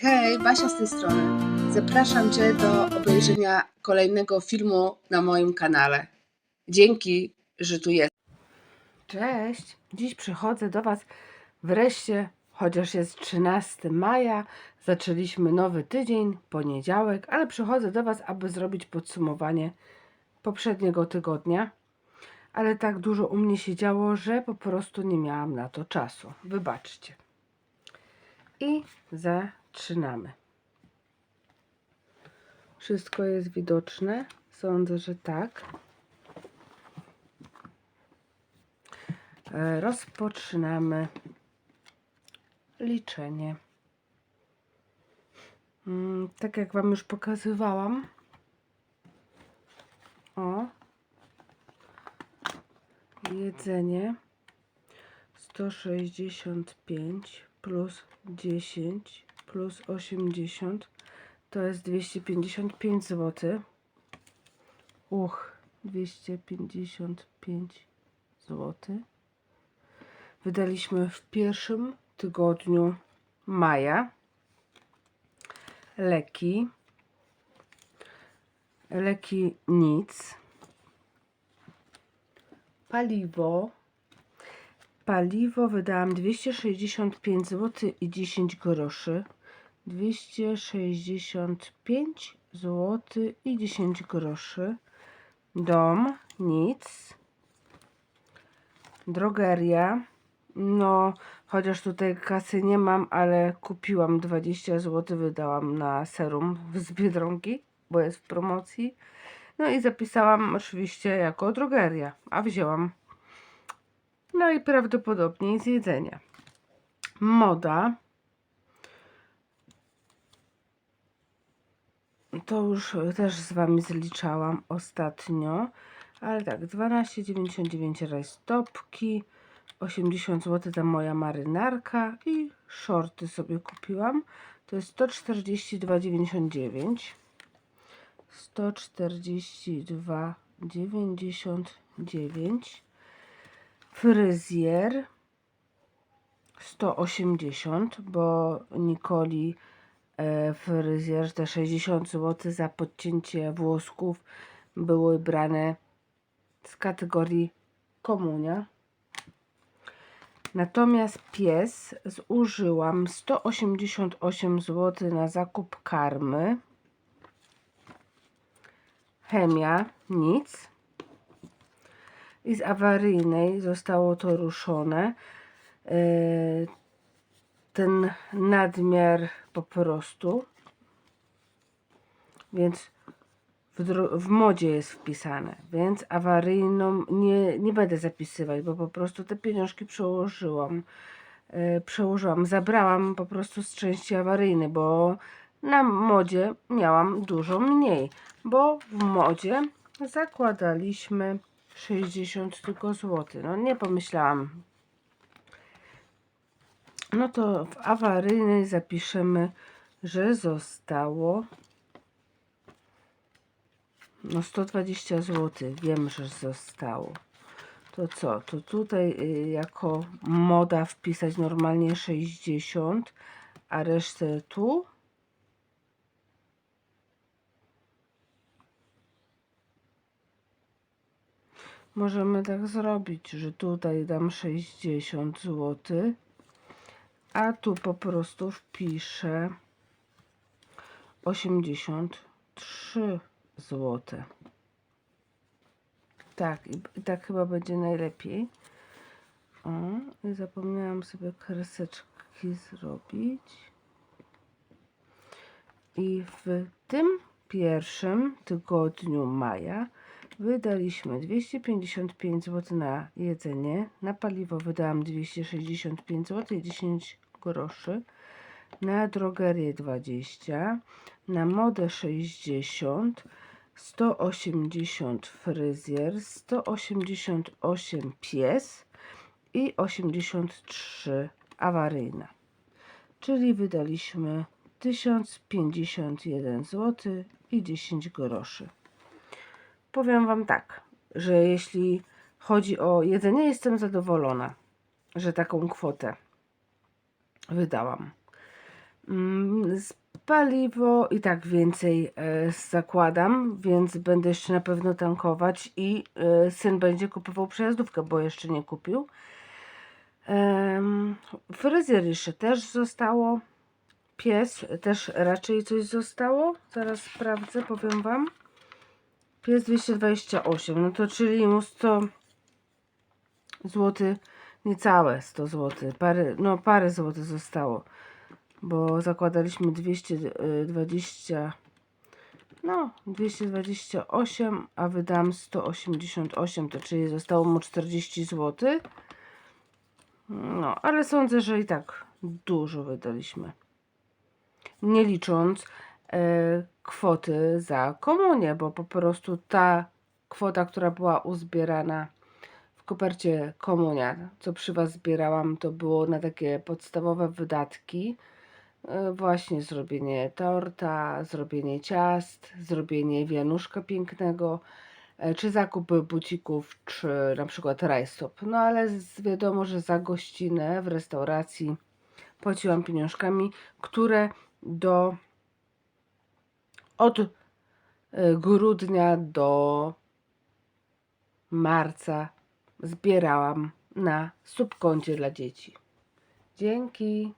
Hej, Basia z tej strony. Zapraszam Cię do obejrzenia kolejnego filmu na moim kanale. Dzięki, że tu jest. Cześć! Dziś przychodzę do Was wreszcie, chociaż jest 13 maja, zaczęliśmy nowy tydzień, poniedziałek, ale przychodzę do Was, aby zrobić podsumowanie poprzedniego tygodnia. Ale tak dużo u mnie się działo, że po prostu nie miałam na to czasu. Wybaczcie. I zaczynamy. Wszystko jest widoczne? Sądzę, że tak. E, Rozpoczynamy liczenie. Mm, Tak jak Wam już pokazywałam. O. Jedzenie 165 plus 10 plus 80 to jest 255 zł. Uch, 255 zł wydaliśmy w pierwszym tygodniu maja. Leki. Leki nic. Paliwo. Paliwo wydałam 265 zł i 10 groszy. 265 zł i 10 groszy. Dom nic. Drogeria. No, chociaż tutaj kasy nie mam, ale kupiłam 20 zł, wydałam na serum z Biedronki, bo jest w promocji. No i zapisałam oczywiście jako drogeria, a wzięłam. No i prawdopodobnie z jedzenia. Moda. To już też z Wami zliczałam ostatnio. Ale tak, 12,99 rajstopki, 80 zł ta moja marynarka i shorty sobie kupiłam. To jest 142,99. 142,99. Fryzjer 180, bo Nikoli e, fryzjer te 60 zł za podcięcie włosków były brane z kategorii komunia. Natomiast pies zużyłam 188 zł na zakup karmy. Chemia nic. I z awaryjnej zostało to ruszone. Yy, Ten nadmiar po prostu. Więc w, w modzie jest wpisane, więc awaryjną nie, nie będę zapisywać, bo po prostu te pieniążki przełożyłam. E, przełożyłam, zabrałam po prostu z części awaryjnej, bo na modzie miałam dużo mniej, bo w modzie zakładaliśmy 60 tylko zł. No nie pomyślałam. No to w awaryjnej zapiszemy, że zostało no 120 zł, wiem, że zostało. To co? To tutaj y, jako moda wpisać normalnie 60, a resztę tu. Możemy tak zrobić, że tutaj dam 60 zł, a tu po prostu wpiszę 83 złote. Tak, i tak chyba będzie najlepiej. O, zapomniałam sobie kreseczki zrobić. I w tym pierwszym tygodniu maja wydaliśmy 255 zł na jedzenie. Na paliwo wydałam 265 zł i 10 groszy. Na drogerię 20, na modę 60, 180 fryzjer, 188 pies i 83 awaryjna. Czyli wydaliśmy 1051 zł i 10 groszy. Powiem Wam tak, że jeśli chodzi o jedzenie, jestem zadowolona, że taką kwotę wydałam. Mm, Paliwo i tak więcej e, zakładam, więc będę jeszcze na pewno tankować i e, syn będzie kupował przejazdówkę, bo jeszcze nie kupił. Fryzjer jeszcze też zostało. Pies też raczej coś zostało. Zaraz sprawdzę, powiem wam. Pies 228, no to czyli mu 100 zł, niecałe 100 zł. Parę, no parę złotych zostało, bo zakładaliśmy 220, no 228, a wydam 188, to czyli zostało mu 40 zł. No, ale sądzę, że i tak dużo wydaliśmy. Nie licząc e, kwoty za komunię, bo po prostu ta kwota, która była uzbierana kopercie komunia, co przy Was zbierałam, to było na takie podstawowe wydatki. E, Właśnie zrobienie torta, zrobienie ciast, zrobienie wianuszka pięknego, e, czy zakupy bucików, czy na przykład rajstop. No ale wiadomo, że za gościnę w restauracji płaciłam pieniążkami, które do od e, grudnia do marca zbierałam na subkoncie dla dzieci. Dzięki.